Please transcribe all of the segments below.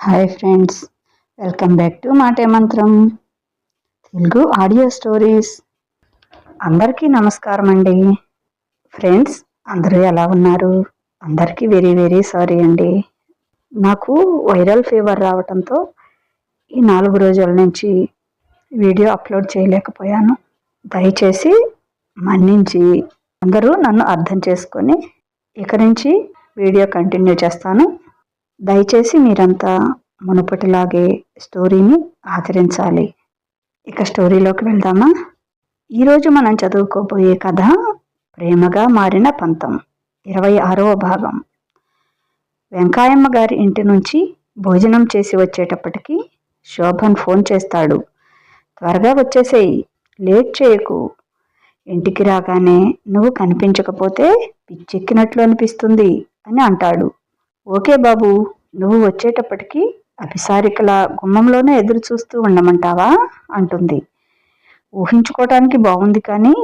Hi friends welcome back to మాటే మంత్రం Telugu audio stories అందరికీ నమస్కారం అండి. ఫ్రెండ్స్ అందరూ ఎలా ఉన్నారు? అందరికీ వెరీ వెరీ సారీ అండి. నాకు వైరల్ ఫీవర్ రావడంతో ఈ నాలుగు రోజుల నుంచి వీడియో అప్లోడ్ చేయలేకపోయాను. దయచేసి మన్నించి అందరూ నన్ను అర్థం చేసుకొని ఇక నుంచి వీడియో కంటిన్యూ చేస్తాను. దయచేసి మీరంతా మునుపటిలాగే స్టోరీని ఆచరించాలి. ఇక స్టోరీలోకి వెళ్దామా? ఈరోజు మనం చదువుకోబోయే కథ ప్రేమగా మారిన పంతం ఇరవై ఆరవ భాగం. వెంకాయమ్మ గారి ఇంటి నుంచి భోజనం చేసి వచ్చేటప్పటికి శోభన్ ఫోన్ చేస్తాడు. త్వరగా వచ్చేసేయి లేట్ చేయకు. ఇంటికి రాగానే నువ్వు కనిపించకపోతే పిచ్చెక్కినట్లు అనిపిస్తుంది అని అంటాడు. ఓకే బాబు నువ్వు వచ్చేటప్పటికి అభిసారికల గుమ్మంలోనే ఎదురు చూస్తూ ఉండమంటావా? అంటుంది. ఊహించుకోవటానికి బాగుంది కానీ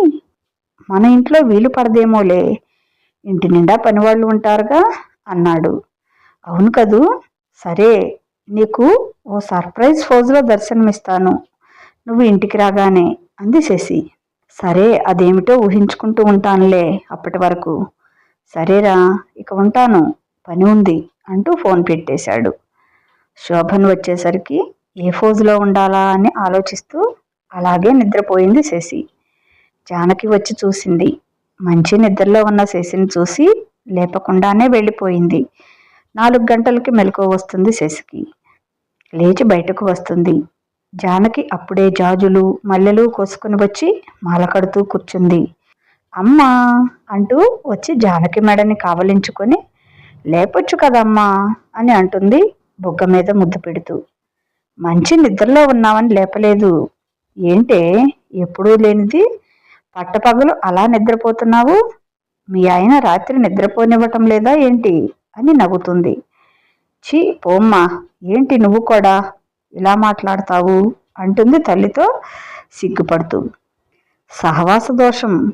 మన ఇంట్లో వీలు పడదేమోలే. ఇంటి నిండా పనివాళ్ళు ఉంటారుగా? అన్నాడు. అవును కదూ? సరే నీకు ఓ సర్ప్రైజ్ ఫోజులో దర్శనమిస్తాను. నువ్వు ఇంటికి రాగానే అంది శశి. సరే అదేమిటో ఊహించుకుంటూ ఉంటానులే అప్పటి వరకు. సరేరా ఇక ఉంటాను. పని ఉంది అంటూ ఫోన్ పెట్టేశాడు. శోభన్ వచ్చేసరికి ఏ ఫోజులో ఉండాలా అని ఆలోచిస్తూ అలాగే నిద్రపోయింది శశి. జానకి వచ్చి చూసింది. మంచి నిద్రలో ఉన్న శశిని చూసి లేపకుండానే వెళ్ళిపోయింది. నాలుగు గంటలకి మెలకు వస్తుంది శశికి. లేచి బయటకు వస్తుంది. జానకి అప్పుడే జాజులు మల్లెలు కోసుకుని వచ్చి మాల కడుతూ కూర్చుంది. అమ్మా అంటూ వచ్చి జానకి మెడని కావలించుకొని లేపొచ్చు కదమ్మా అని అంటుంది బుగ్గ మీద ముద్దు పెడుతూ. మంచి నిద్రలో ఉన్నావని లేపలేదు. ఏంటే? ఎప్పుడూ లేనిది? పట్టపగలు అలా నిద్రపోతున్నావు? మీ ఆయన రాత్రి నిద్రపోనివ్వటం లేదా ఏంటి? అని నవ్వుతుంది. ఛీ పోమ్మా ఏంటి నువ్వు కూడా? ఇలా మాట్లాడతావు? అంటుంది తల్లితో సిగ్గుపడుతూ. సహవాస దోషం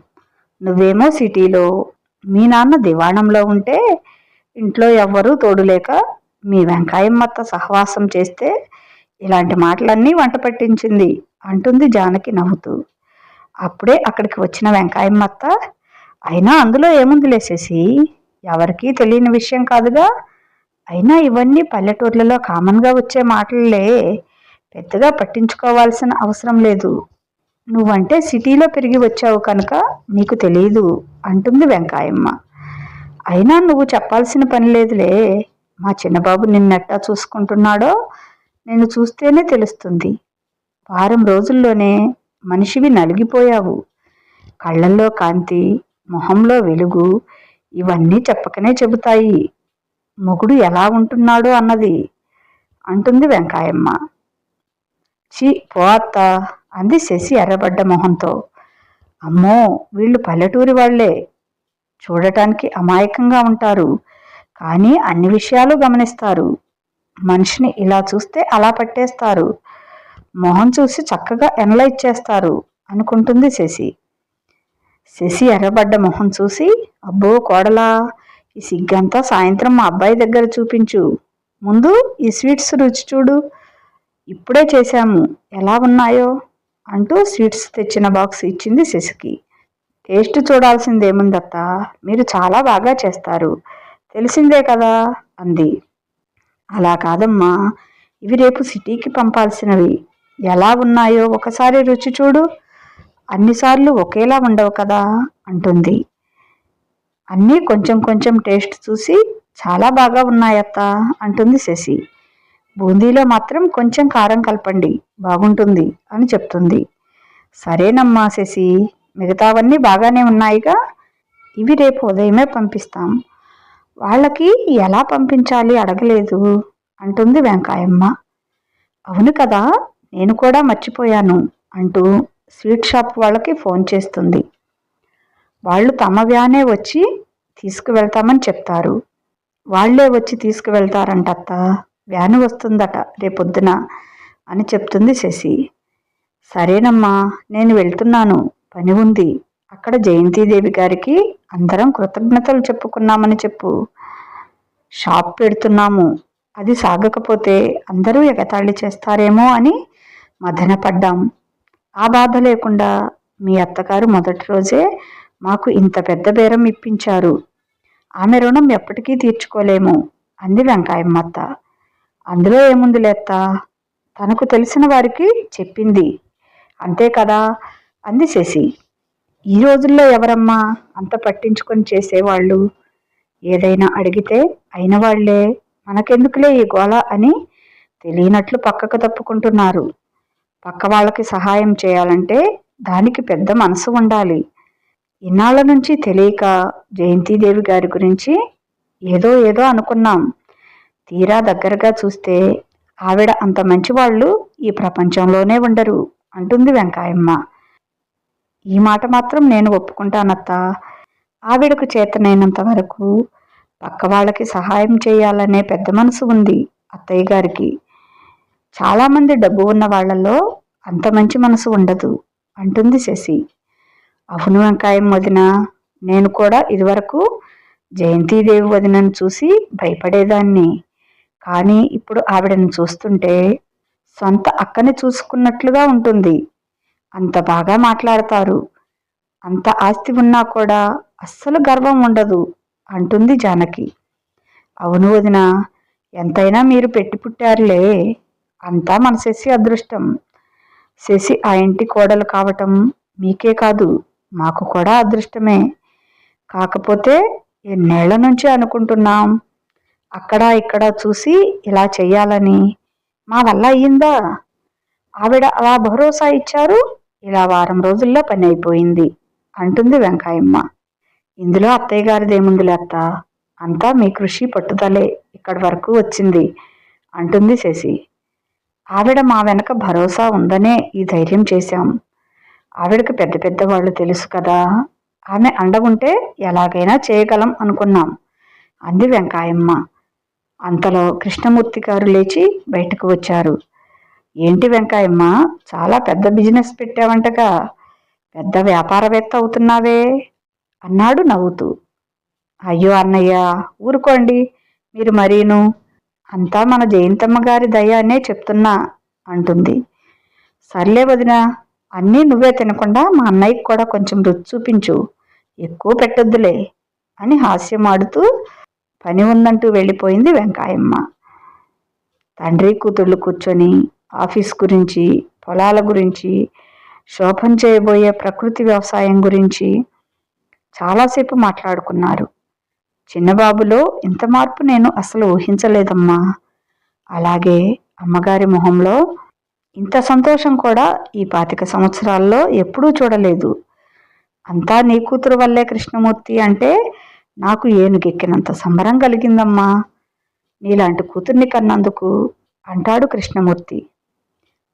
నువ్వేమో సిటీలో మీ నాన్న దివాణంలో ఉంటే ఇంట్లో ఎవ్వరూ తోడులేక మీ వెంకాయమ్మత్త సహవాసం చేస్తే ఇలాంటి మాటలన్నీ వంట పట్టించింది అంటుంది జానకి నవ్వుతూ. అప్పుడే అక్కడికి వచ్చిన వెంకాయమ్మత్త అయినా అందులో ఏముంది లేసేసి ఎవరికీ తెలియని విషయం కాదుగా? అయినా ఇవన్నీ పల్లెటూర్లలో కామన్గా వచ్చే మాటలే. పెద్దగా పట్టించుకోవాల్సిన అవసరం లేదు. నువ్వంటే సిటీలో పెరిగి వచ్చావు కనుక నీకు తెలియదు అంటుంది వెంకాయమ్మ. అయినా నువ్వు చెప్పాల్సిన పని లేదులే. మా చిన్నబాబు నిన్నెట్టా చూసుకుంటున్నాడో నేను చూస్తేనే తెలుస్తుంది. వారం రోజుల్లోనే మనిషివి నలిగిపోయావు. కళ్ళల్లో కాంతి మొహంలో వెలుగు ఇవన్నీ చెప్పకనే చెబుతాయి. మొగుడు ఎలా ఉంటున్నాడు అన్నది అంటుంది వెంకాయమ్మ. చీ పో అత్త అంది శశి ఎర్రబడ్డ మొహంతో. అమ్మో వీళ్ళు పల్లెటూరి వాళ్ళే చూడటానికి అమాయకంగా ఉంటారు. కానీ అన్ని విషయాలు గమనిస్తారు. మనిషిని ఇలా చూస్తే అలా పట్టేస్తారు. మొహం చూసి చక్కగా ఎనలైజ్ చేస్తారు అనుకుంటుంది శశి. శశి ఎర్రబడ్డ మొహం చూసి అబ్బో కోడలా ఈ సిగ్గంతా సాయంత్రం మా అబ్బాయి దగ్గర చూపించు. ముందు ఈ స్వీట్స్ రుచి చూడు. ఇప్పుడే చేశాము. ఎలా ఉన్నాయో అంటూ స్వీట్స్ తెచ్చిన బాక్స్ ఇచ్చింది శశికి. టేస్ట్ చూడాల్సిందేముందత్త? మీరు చాలా బాగా చేస్తారు. తెలిసిందే కదా? అంది. అలా కాదమ్మా. ఇవి రేపు సిటీకి పంపాల్సినవి. ఎలా ఉన్నాయో ఒకసారి రుచి చూడు. అన్నిసార్లు ఒకేలా ఉండవు కదా? అంటుంది. అన్నీ కొంచెం కొంచెం టేస్ట్ చూసి చాలా బాగా ఉన్నాయత్త? అంటుంది శశి. బూందీలో మాత్రం కొంచెం కారం కలపండి. బాగుంటుంది అని చెప్తుంది. సరేనమ్మా శశి. మిగతావన్నీ బాగానే ఉన్నాయిగా. ఇవి రేపు ఉదయమే పంపిస్తాం. వాళ్ళకి ఎలా పంపించాలి అడగలేదు అంటుంది వెంకాయమ్మ. అవును కదా నేను కూడా మర్చిపోయాను అంటూ స్వీట్ షాప్ వాళ్ళకి ఫోన్ చేస్తుంది. వాళ్ళు తమ వ్యానే వచ్చి తీసుకువెళ్తామని చెప్తారు. వాళ్ళే వచ్చి తీసుకువెళ్తారంట అత్త వ్యాను వస్తుందట రేపొద్దున అని చెప్తుంది శశి. సరేనమ్మా నేను వెళ్తున్నాను. పని ఉంది. అక్కడ జయంతిదేవి గారికి అందరం కృతజ్ఞతలు చెప్పుకున్నామని చెప్పు. షాప్ పెడుతున్నాము. అది సాగకపోతే అందరూ ఎగతాళి చేస్తారేమో అని మదనపడ్డాం. ఆ బాధ లేకుండా మీ అత్తగారు మొదటి రోజే మాకు ఇంత పెద్ద బేరం ఇప్పించారు. ఆమె రుణం ఎప్పటికీ తీర్చుకోలేము అంది వెంకాయమ్మత్త. అందులో ఏముంది లేత్త? తనకు తెలిసిన వారికి చెప్పింది. అంతే కదా? అంది శశి ఈ రోజుల్లో ఎవరమ్మా అంత పట్టించుకొని చేసేవాళ్ళు? ఏదైనా అడిగితే అయిన వాళ్ళే మనకెందుకులే ఈ గోళ అని తెలియనట్లు పక్కకు తప్పుకుంటున్నారు. పక్క వాళ్ళకి సహాయం చేయాలంటే దానికి పెద్ద మనసు ఉండాలి. ఇన్నాళ్ళ నుంచి తెలియక జయంతిదేవి గారి గురించి ఏదో ఏదో అనుకున్నాం. తీరా దగ్గరగా చూస్తే ఆవిడ అంత మంచివాళ్ళు ఈ ప్రపంచంలోనే ఉండరు అంటుంది వెంకాయమ్మ. ఈ మాట మాత్రం నేను ఒప్పుకుంటానత్తా. ఆవిడకు చేతనైనంత వరకు పక్క వాళ్ళకి సహాయం చేయాలనే పెద్ద మనసు ఉంది అత్తయ్య గారికి. చాలామంది డబ్బు ఉన్న వాళ్ళలో అంత మంచి మనసు ఉండదు అంటుంది శశి. అవును వెంకాయం వదిన నేను కూడా ఇదివరకు జయంతిదేవి వదినను చూసి భయపడేదాన్ని. కానీ ఇప్పుడు ఆవిడను చూస్తుంటే సొంత అక్కని చూసుకున్నట్లుగా ఉంటుంది. అంత బాగా మాట్లాడతారు. అంత ఆస్తి ఉన్నా కూడా అస్సలు గర్వం ఉండదు అంటుంది జానకి. అవును వదిన ఎంతైనా మీరు పెట్టి పుట్టారులే. అంతా మన శశి అదృష్టం. శశి ఆ ఇంటి కోడలు కావటం మీకే కాదు మాకు కూడా అదృష్టమే. కాకపోతే ఎన్నేళ్ళ నుంచి అనుకుంటున్నాం. అక్కడ ఇక్కడ చూసి ఇలా చెయ్యాలని. మా వల్ల అయ్యిందా? ఆవిడ అలా భరోసా ఇచ్చారు? ఇలా వారం రోజుల్లో పని అయిపోయింది అంటుంది వెంకాయమ్మ. ఇందులో అత్తయ్య గారిదేముంది అత్త? అంతా మీ కృషి పట్టుదలే ఇక్కడి వరకు వచ్చింది అంటుంది శశి. ఆవిడ మా వెనక భరోసా ఉందనే ఈ ధైర్యం చేశాం. ఆవిడకి పెద్ద పెద్ద వాళ్ళు తెలుసు కదా. ఆమె అండగుంటే ఎలాగైనా చేయగలం అనుకున్నాం. అంది వెంకాయమ్మ. అంతలో కృష్ణమూర్తి గారు లేచి బయటకు వచ్చారు. ఏంటి వెంకాయమ్మ చాలా పెద్ద బిజినెస్ పెట్టావంటగా. పెద్ద వ్యాపారవేత్త అవుతున్నావే అన్నాడు నవ్వుతూ. అయ్యో అన్నయ్య ఊరుకోండి మీరు మరీను. అంతా మన జయంతమ్మ గారి దయ అనే చెప్తున్నా అంటుంది. సర్లే వదిన అన్నీ నువ్వే తినకుండా మా అన్నయ్యకి కూడా కొంచెం రుచి చూపించు. ఎక్కువ పెట్టొద్దులే అని హాస్యమాడుతూ పని ఉందంటూ వెళ్ళిపోయింది వెంకాయమ్మ తండ్రి కూతుళ్ళు కూర్చొని ఆఫీస్ గురించి పొలాల గురించి శోభం చేయబోయే ప్రకృతి వ్యవసాయం గురించి చాలాసేపు మాట్లాడుకున్నారు. చిన్నబాబులో ఇంత మార్పు నేను అసలు ఊహించలేదమ్మా. అలాగే అమ్మగారి మొహంలో ఇంత సంతోషం కూడా ఈ పాతిక సంవత్సరాల్లో ఎప్పుడూ చూడలేదు. అంతా నీ కూతురు వల్లే కృష్ణమూర్తి అంటే నాకు ఏనుగెక్కినంత సంబరం కలిగిందమ్మా. నీలాంటి కూతుర్ని కన్నందుకు అంటాడు కృష్ణమూర్తి.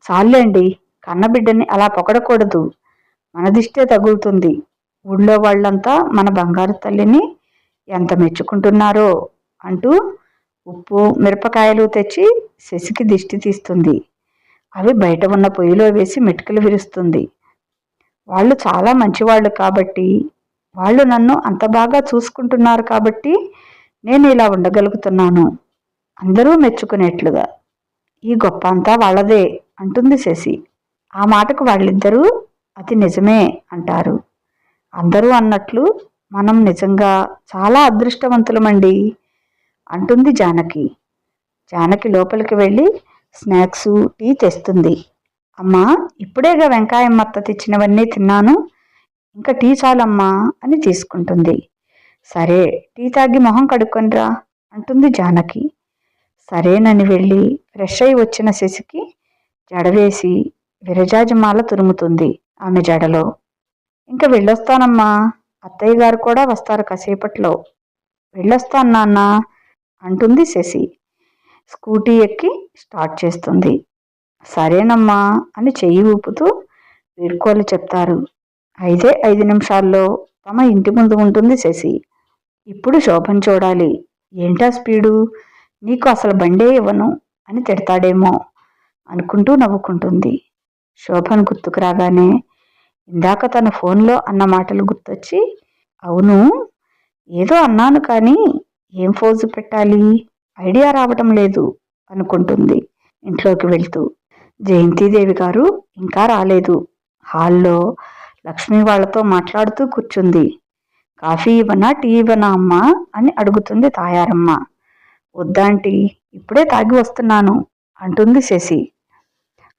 చాలండి. కన్నబిడ్డని అలా పొగడకూడదు. మన దిష్టే తగులుతుంది. ఊళ్ళో వాళ్ళంతా మన బంగారు తల్లిని ఎంత మెచ్చుకుంటున్నారో అంటూ ఉప్పు మిరపకాయలు తెచ్చి శశికి దిష్టి తీస్తుంది. అవి బయట ఉన్న పొయ్యిలో వేసి మెటుకలు విరుస్తుంది. వాళ్ళు చాలా మంచివాళ్ళు కాబట్టి వాళ్ళు నన్ను అంత బాగా చూసుకుంటున్నారు కాబట్టి నేను ఇలా ఉండగలుగుతున్నాను. అందరూ మెచ్చుకునేట్లుగా. ఈ గొప్ప అంతా వాళ్ళదే. అంటుంది శశి. ఆ మాటకు వాళ్ళిద్దరూ అది నిజమే అంటారు. అందరూ అన్నట్లు మనం నిజంగా చాలా అదృష్టవంతులమండి అంటుంది జానకి. జానకి లోపలికి వెళ్ళి స్నాక్స్ టీ తెస్తుంది. అమ్మా ఇప్పుడేగా వెంకాయమ్మత్త తెచ్చినవన్నీ తిన్నాను. ఇంకా టీ చాలమ్మా అని తీసుకుంటుంది. సరే టీ తాగి మొహం కడుక్కొనిరా అంటుంది జానకి. సరేనని వెళ్ళి ఫ్రెష్ అయి వచ్చిన శశికి జడవేసి విరజాజమాల తురుముతుంది ఆమె జడలో. ఇంకా వెళ్ళొస్తానమ్మా. అత్తయ్య గారు కూడా వస్తారు కాసేపట్లో. వెళ్ళొస్తాను నాన్న అంటుంది శశి. స్కూటీ ఎక్కి స్టార్ట్ చేస్తుంది. సరేనమ్మా అని చెయ్యి ఊపుతూ వీడ్కోలు చెప్తారు. ఐదే ఐదు నిమిషాల్లో తమ ఇంటి ముందు ఉంటుంది శశి. ఇప్పుడు శోభం చూడాలి. ఏంటా స్పీడు? నీకు అసలు బండే ఇవ్వను అని తిడతాడేమో. అనుకుంటూ నవ్వుకుంటుంది. శోభన్ గుర్తుకు రాగానే ఇందాక తన ఫోన్లో అన్న మాటలు గుర్తొచ్చి అవును ఏదో అన్నాను కానీ ఏం ఫోజు పెట్టాలి? ఐడియా రావటం లేదు అనుకుంటుంది ఇంట్లోకి వెళ్తూ. జయంతిదేవి గారు ఇంకా రాలేదు. హాల్లో లక్ష్మి వాళ్ళతో మాట్లాడుతూ కూర్చుంది. కాఫీ ఇవ్వనా టీ ఇవ్వనా అమ్మా? అని అడుగుతుంది తాయారమ్మ. వద్దాంటి ఇప్పుడే తాగి వస్తున్నాను అంటుంది శశి.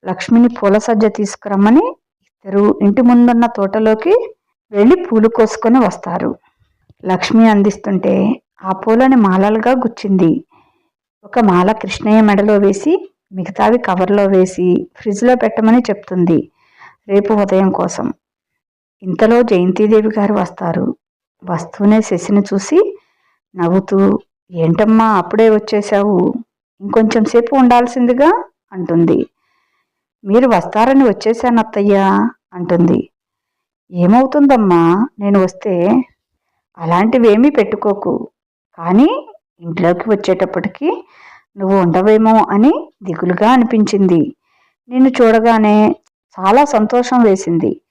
లక్ష్మిని పూల సజ్జ తీసుకురమ్మని ఇద్దరు ఇంటి ముందున్న తోటలోకి వెళ్ళి పూలు కోసుకొని వస్తారు. లక్ష్మి అందిస్తుంటే ఆ పూలని మాలలుగా గుచ్చింది. ఒక మాల కృష్ణయ్య మెడలో వేసి మిగతావి కవర్లో వేసి ఫ్రిడ్జ్లో పెట్టమని చెప్తుంది రేపు ఉదయం కోసం. ఇంతలో జయంతిదేవి గారు వస్తారు. వస్తూనే శశిని చూసి నవ్వుతూ ఏంటమ్మా అప్పుడే వచ్చేసావు ఇంకొంచెం సేపు ఉండాల్సిందిగా అంటుంది. మీరు వస్తారని వచ్చేసాను అత్తయ్యా అంటుంది. ఏమవుతుందమ్మా? నేను వస్తే అలాంటివేమీ పెట్టుకోకు. కానీ ఇంట్లోకి వచ్చేటప్పటికి నువ్వు ఉండవేమో అని దిగులుగా అనిపించింది. నిన్ను చూడగానే చాలా సంతోషం వేసింది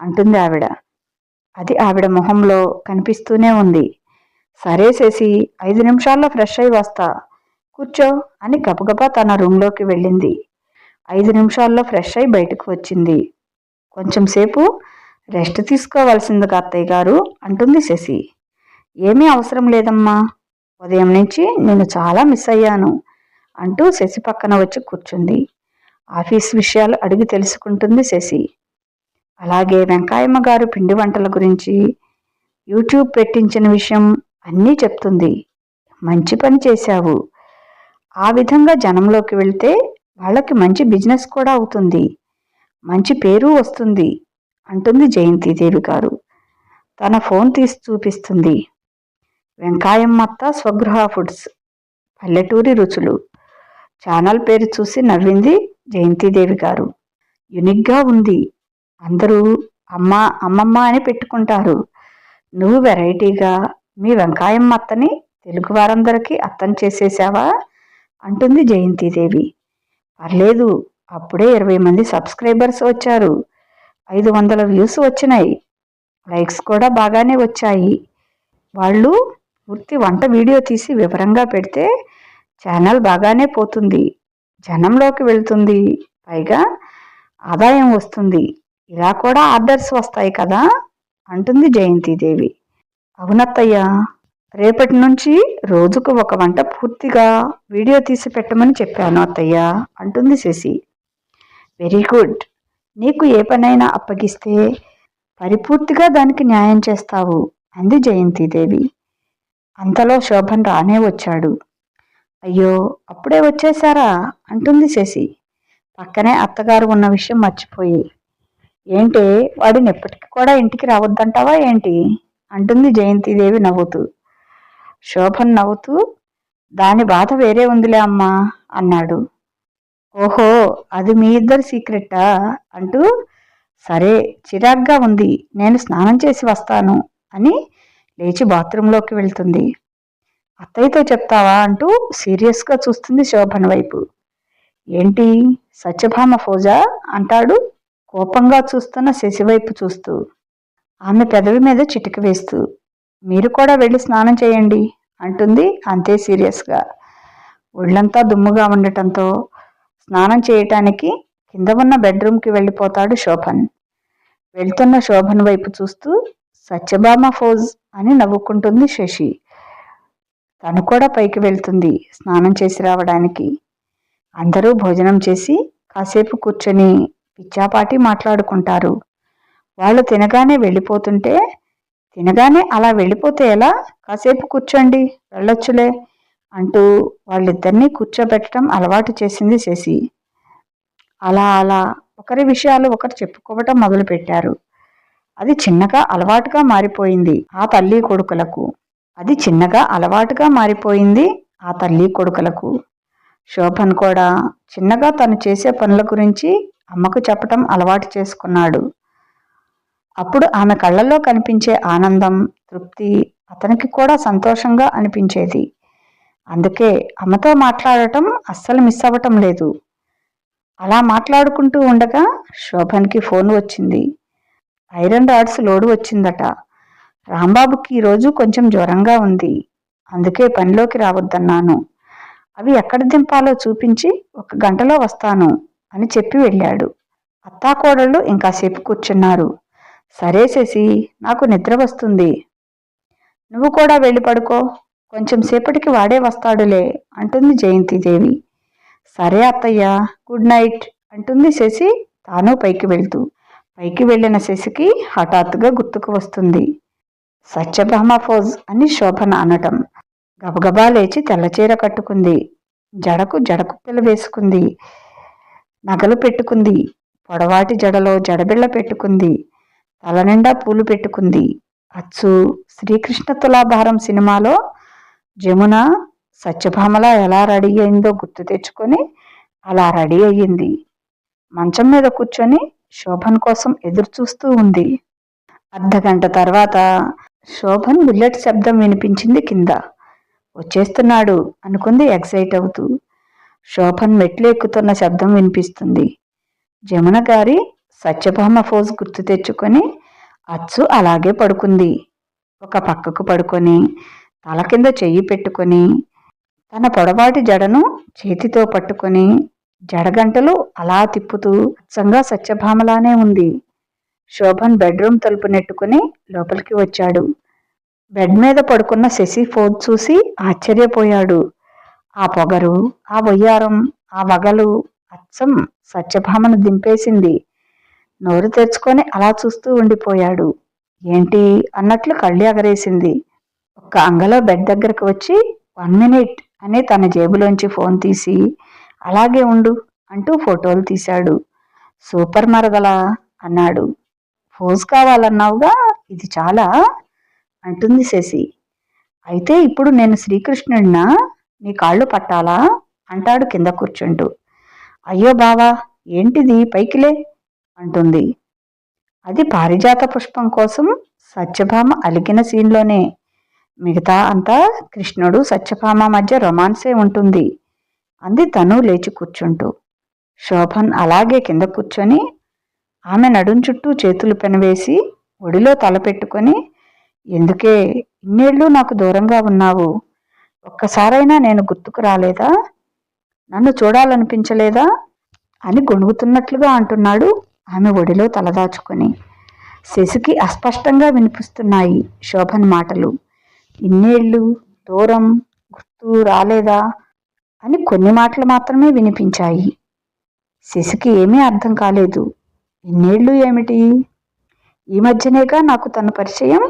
అంటుంది ఆవిడ. అది ఆవిడ మొహంలో కనిపిస్తూనే ఉంది. సరే చేసి ఐదు నిమిషాల్లో ఫ్రెష్ అయి వస్తా. కూర్చో అని గబగబా తన రూమ్లోకి వెళ్ళింది. ఐదు నిమిషాల్లో ఫ్రెష్ అయి బయటకు వచ్చింది. కొంచెం సేపు రెస్ట్ తీసుకోవాల్సింది అత్తయ్య గారు అంటుంది శశి. ఏమీ అవసరం లేదమ్మా. ఉదయం నుంచి నేను చాలా మిస్ అయ్యాను అంటూ శశి పక్కన వచ్చి కూర్చుంది. ఆఫీస్ విషయాలు అడిగి తెలుసుకుంటుంది శశి. అలాగే వెంకాయమ్మ గారు పిండి వంటల గురించి యూట్యూబ్ పెట్టించిన విషయం అన్నీ చెప్తుంది. మంచి పని చేశావు. ఆ విధంగా జనంలోకి వెళ్తే వాళ్ళకి మంచి బిజినెస్ కూడా అవుతుంది. మంచి పేరు వస్తుంది అంటుంది జయంతిదేవి గారు. తన ఫోన్ తీసి చూపిస్తుంది. వెంకాయమ్మత్త స్వగృహ ఫుడ్స్ పల్లెటూరి రుచులు. ఛానల్ పేరు చూసి నవ్వింది జయంతిదేవి గారు. యునిక్గా ఉంది. అందరూ అమ్మ అమ్మమ్మ అని పెట్టుకుంటారు. నువ్వు వెరైటీగా మీ వెంకాయమ్మ అత్తని తెలుగు వారందరికీ అర్థం చేసేసావా? అంటుంది జయంతిదేవి. పర్లేదు అప్పుడే ఇరవై మంది సబ్స్క్రైబర్స్ వచ్చారు. ఐదు వందల వ్యూస్ వచ్చినాయి. లైక్స్ కూడా బాగానే వచ్చాయి. వాళ్ళు పూర్తి వంట వీడియో తీసి వివరంగా పెడితే ఛానల్ బాగానే పోతుంది. జనంలోకి వెళ్తుంది. పైగా ఆదాయం వస్తుంది. ఇలా కూడా ఆర్డర్స్ వస్తాయి కదా? అంటుంది జయంతిదేవి. అవునత్తయ్య! రేపటి నుంచి రోజుకు ఒక వంట పూర్తిగా వీడియో తీసి పెట్టమని చెప్పాను అత్తయ్య అంటుంది శశి. వెరీ గుడ్ నీకు ఏ పనైనా అప్పగిస్తే పరిపూర్తిగా దానికి న్యాయం చేస్తావు అంది జయంతిదేవి. అంతలో శోభన్ రానే వచ్చాడు. అయ్యో అప్పుడే వచ్చేసారా అంటుంది శశి. పక్కనే అత్తగారు ఉన్న విషయం మర్చిపోయి. ఏంటి వాడిని ఎప్పటికి కూడా ఇంటికి రావద్దంటావా ఏంటి? అంటుంది జయంతిదేవి నవ్వుతూ. శోభన్ నవ్వుతూ దాని బాధ వేరే ఉందిలే అమ్మా అన్నాడు. ఓహో అది మీ ఇద్దరు సీక్రెట్టా అంటూ సరే చిరాగ్గా ఉంది నేను స్నానం చేసి వస్తాను అని లేచి బాత్రూంలోకి వెళ్తుంది. అత్తయ్యతో చెప్తావా? అంటూ సీరియస్గా చూస్తుంది శోభన్ వైపు. ఏంటి సత్యభామ ఫోజా? అంటాడు కోపంగా చూస్తున్న శశి వైపు చూస్తూ. ఆమె పెదవి మీద చిటిక వేస్తూ. మీరు కూడా వెళ్ళి స్నానం చేయండి అంటుంది అంతే సీరియస్గా. ఒళ్ళంతా దుమ్ముగా ఉండటంతో స్నానం చేయటానికి కింద ఉన్న బెడ్రూమ్కి వెళ్ళిపోతాడు శోభన్. వెళ్తున్న శోభన్ వైపు చూస్తూ సత్యభామ ఫోజ్ అని నవ్వుకుంటుంది శశి. తను కూడా పైకి వెళ్తుంది స్నానం చేసి రావడానికి. అందరూ భోజనం చేసి కాసేపు కూర్చొని పిచ్చాపాటి మాట్లాడుకుంటారు. వాళ్ళు తినగానే వెళ్ళిపోతుంటే తినగానే అలా వెళ్ళిపోతే ఎలా? కాసేపు కూర్చోండి వెళ్ళొచ్చులే అంటూ వాళ్ళిద్దరినీ కూర్చోబెట్టడం అలవాటు చేసింది శశి. అలా అలా ఒకరి విషయాలు ఒకరు చెప్పుకోవటం మొదలుపెట్టారు. అది చిన్నగా అలవాటుగా మారిపోయింది ఆ తల్లి కొడుకులకు. అది చిన్నగా అలవాటుగా మారిపోయింది ఆ తల్లి కొడుకులకు. శోభన్ కూడా చిన్నగా తను చేసే పనుల గురించి అమ్మకు చెప్పటం అలవాటు చేసుకున్నాడు. అప్పుడు ఆమె కళ్ళల్లో కనిపించే ఆనందం తృప్తి అతనికి కూడా సంతోషంగా అనిపించేది. అందుకే అమ్మతో మాట్లాడటం అస్సలు మిస్ అవ్వటం లేదు. అలా మాట్లాడుకుంటూ ఉండగా శోభన్కి ఫోన్ వచ్చింది. ఐరన్ రాడ్స్ లోడు వచ్చిందట. రాంబాబుకి ఈరోజు కొంచెం జ్వరంగా ఉంది. అందుకే పనిలోకి రావద్దన్నాను. అవి ఎక్కడ దింపాలో చూపించి ఒక గంటలో వస్తాను అని చెప్పి వెళ్ళాడు. అత్తాకోడళ్ళు ఇంకాసేపు కూర్చున్నారు. సరే శశి నాకు నిద్ర వస్తుంది. నువ్వు కూడా వెళ్ళి పడుకో. కొంచెం సేపటికి వాడే వస్తాడులే అంటుంది జయంతిదేవి. సరే అత్తయ్య గుడ్ నైట్ అంటుంది శశి తాను పైకి వెళ్తూ. పైకి వెళ్ళిన శశికి హఠాత్తుగా గుర్తుకు వస్తుంది. సత్యబ్రహ్మ ఫోజ్ అని శోభన అనటం. గబగబా లేచి తెల్లచీర కట్టుకుంది. జడకు జడకుప్పెలు వేసుకుంది. నగలు పెట్టుకుంది. పొడవాటి జడలో జడబిళ్ళ పెట్టుకుంది. తలనిండా పూలు పెట్టుకుంది. అచ్చు శ్రీకృష్ణ తులాభారం సినిమాలో జమున సత్యభామలా ఎలా రెడీ అయిందో గుర్తు తెచ్చుకొని అలా రెడీ అయ్యింది. మంచం మీద కూర్చొని శోభన్ కోసం ఎదురు చూస్తూ ఉంది. అర్ధగంట తర్వాత శోభన్ బుల్లెట్ శబ్దం వినిపించింది కింద. వచ్చేస్తున్నాడు అనుకుంది ఎక్సైట్ అవుతూ. శోభన్ మెట్లు ఎక్కుతున్న శబ్దం వినిపిస్తుంది. జమున గారి సత్యభామ ఫోజ్ గుర్తు తెచ్చుకొని అచ్చు అలాగే పడుకుంది. ఒక పక్కకు పడుకొని తల కింద చెయ్యి పెట్టుకొని తన పొడవాటి జడను చేతితో పట్టుకొని జడగంటలు అలా తిప్పుతూ అచ్చంగా సత్యభామలానే ఉంది. శోభన్ బెడ్రూమ్ తలుపు నెట్టుకుని లోపలికి వచ్చాడు. బెడ్ మీద పడుకున్న శశి ఫోన్ చూసి ఆశ్చర్యపోయాడు. ఆ పొగరు ఆ వయ్యారం ఆ వగలు అచ్చం సత్యభామను దింపేసింది. నోరు తెరుచుకొని అలా చూస్తూ ఉండిపోయాడు. ఏంటి? అన్నట్లు కళ్ళు ఎగరేసింది. ఒక్క అంగలో బెడ్ దగ్గరకు వచ్చి వన్ మినిట్ అని తన జేబులోంచి ఫోన్ తీసి అలాగే ఉండు అంటూ ఫోటోలు తీశాడు. సూపర్ మరదలా అన్నాడు. ఫోజ్ కావాలన్నావుగా? ఇది చాలా అంటుంది శశి. అయితే ఇప్పుడు నేను శ్రీకృష్ణుడినా? నీ కాళ్ళు పట్టాలా? అంటాడు కింద కూర్చుంటూ. అయ్యో బావా ఏంటిది? పైకిలే అంటుంది. అది పారిజాత పుష్పం కోసం సత్యభామ అలిగిన సీన్లోనే. మిగతా అంతా కృష్ణుడు సత్యభామ మధ్య రొమాన్సే ఉంటుంది. అంది తను లేచి కూర్చుంటూ. శోభన్ అలాగే కింద కూర్చొని ఆమె నడుం చుట్టూ చేతులు పెనవేసి ఒడిలో తల పెట్టుకొని ఎందుకే? ఇన్నేళ్ళు నాకు దూరంగా ఉన్నావు. ఒక్కసారైనా నేను గుర్తుకు రాలేదా? నన్ను చూడాలనిపించలేదా? అని గొణుగుతున్నట్లుగా అంటున్నాడు ఆమె ఒడిలో తలదాచుకొని శశికి అస్పష్టంగా వినిపిస్తున్నాయి శోభన్ మాటలు. ఇన్నేళ్ళు దూరం గుర్తు రాలేదా? అని కొన్ని మాటలు మాత్రమే వినిపించాయి. శశికి ఏమీ అర్థం కాలేదు. ఇన్నేళ్ళు ఏమిటి? ఈ మధ్యనేగా నాకు తన పరిచయం?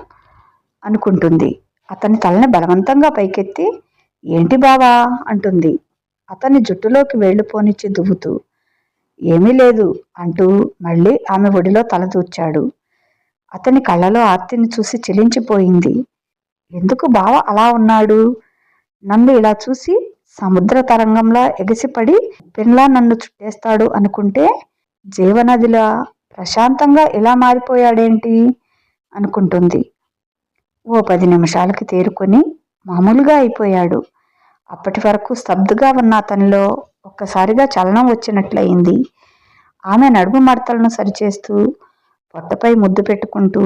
అనుకుంటుంది. అతని తలని బలవంతంగా పైకెత్తి ఏంటి బావా? అంటుంది. అతని జుట్టులోకి వెళ్ళిపోనిచ్చి పోనిచ్చి దువ్వుతూ ఏమీ లేదు అంటూ మళ్ళీ ఆమె ఒడిలో తలదూర్చాడు అతని కళ్ళలో ఆర్తిని చూసి చెలించిపోయింది. ఎందుకు బావ అలా ఉన్నాడు? నన్ను ఇలా చూసి సముద్ర తరంగంలా ఎగసిపడి పిన్లా నన్ను చుట్టేస్తాడు అనుకుంటే జీవనదిలా ప్రశాంతంగా ఇలా మారిపోయాడేంటి? అనుకుంటుంది. ఓ పది నిమిషాలకి తేరుకొని మామూలుగా అయిపోయాడు. అప్పటి వరకు స్తబ్దుగా ఉన్న అతనిలో ఒక్కసారిగా చలనం వచ్చినట్లయింది. ఆమె నడుము మడతలను సరిచేస్తూ పొట్టపై ముద్దు పెట్టుకుంటూ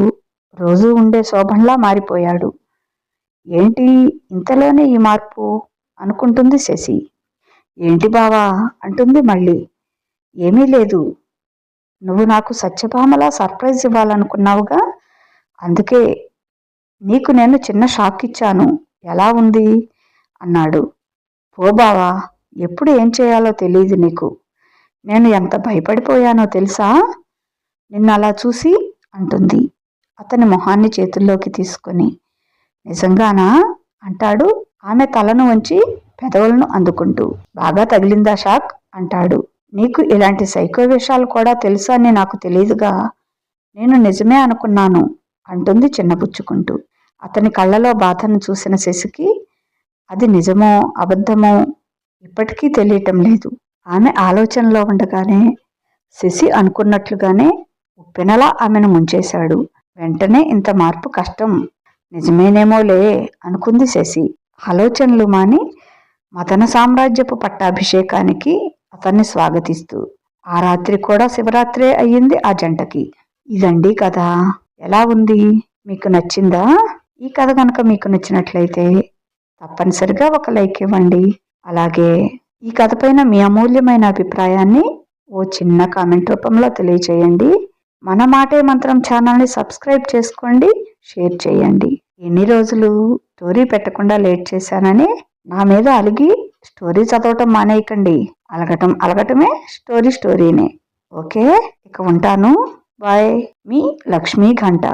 రోజూ ఉండే శోభంలా మారిపోయాడు. ఏంటి ఇంతలోనే ఈ మార్పు? అనుకుంటుంది శశి. ఏంటి బావా? అంటుంది మళ్ళీ. ఏమీ లేదు. నువ్వు నాకు సత్యభామలా సర్ప్రైజ్ ఇవ్వాలనుకున్నావుగా? అందుకే నీకు నేను చిన్న షాక్ ఇచ్చాను. ఎలా ఉంది? అన్నాడు. పోబావా ఎప్పుడు ఏం చేయాలో తెలియదు నీకు. నేను ఎంత భయపడిపోయానో తెలుసా? నిన్న అలా చూసి అంటుంది. అతని మొహాన్ని చేతుల్లోకి తీసుకొని. నిజంగానా? అంటాడు. ఆమె తలను వంచి పెదవులను అందుకుంటూ. బాగా తగిలిందా షాక్? అంటాడు. నీకు ఇలాంటి సైకో విషయాలు కూడా తెలుసా అని నాకు తెలియదుగా నేను నిజమే అనుకున్నాను అంటుంది చిన్నపుచ్చుకుంటూ అతని కళ్ళలో బాధను చూసిన శశికి అది నిజమో అబద్ధమో ఇప్పటికీ తెలియటం లేదు. ఆమె ఆలోచనలో ఉండగానే శశి అనుకున్నట్లుగానే ఉప్పెనలా ఆమెను ముంచేశాడు. వెంటనే ఇంత మార్పు కష్టం. నిజమేనేమోలే అనుకుంది శశి. ఆలోచనలు మాని మదన సామ్రాజ్యపు పట్టాభిషేకానికి అతన్ని స్వాగతిస్తూ. ఆ రాత్రి కూడా శివరాత్రే అయ్యింది ఆ జంటకి. ఇదండి కథ. ఎలా ఉంది? మీకు నచ్చిందా? ఈ కథ కనుక మీకు నచ్చినట్లయితే తప్పనిసరిగా ఒక లైక్ ఇవ్వండి. అలాగే ఈ కథ పైన మీ అమూల్యమైన అభిప్రాయాన్ని ఓ చిన్న కామెంట్ రూపంలో తెలియచేయండి. మన మాటే మంత్రం ఛానల్ని సబ్స్క్రైబ్ చేసుకోండి షేర్ చేయండి. ఎన్ని రోజులు స్టోరీ పెట్టకుండా లేట్ చేశానని నా మీద అలిగి స్టోరీ చదవటం మానేయకండి. అలగటం అలగటమే స్టోరీ స్టోరీనే. ఓకే ఇక ఉంటాను. బాయ్. మీ లక్ష్మీ ఘంట.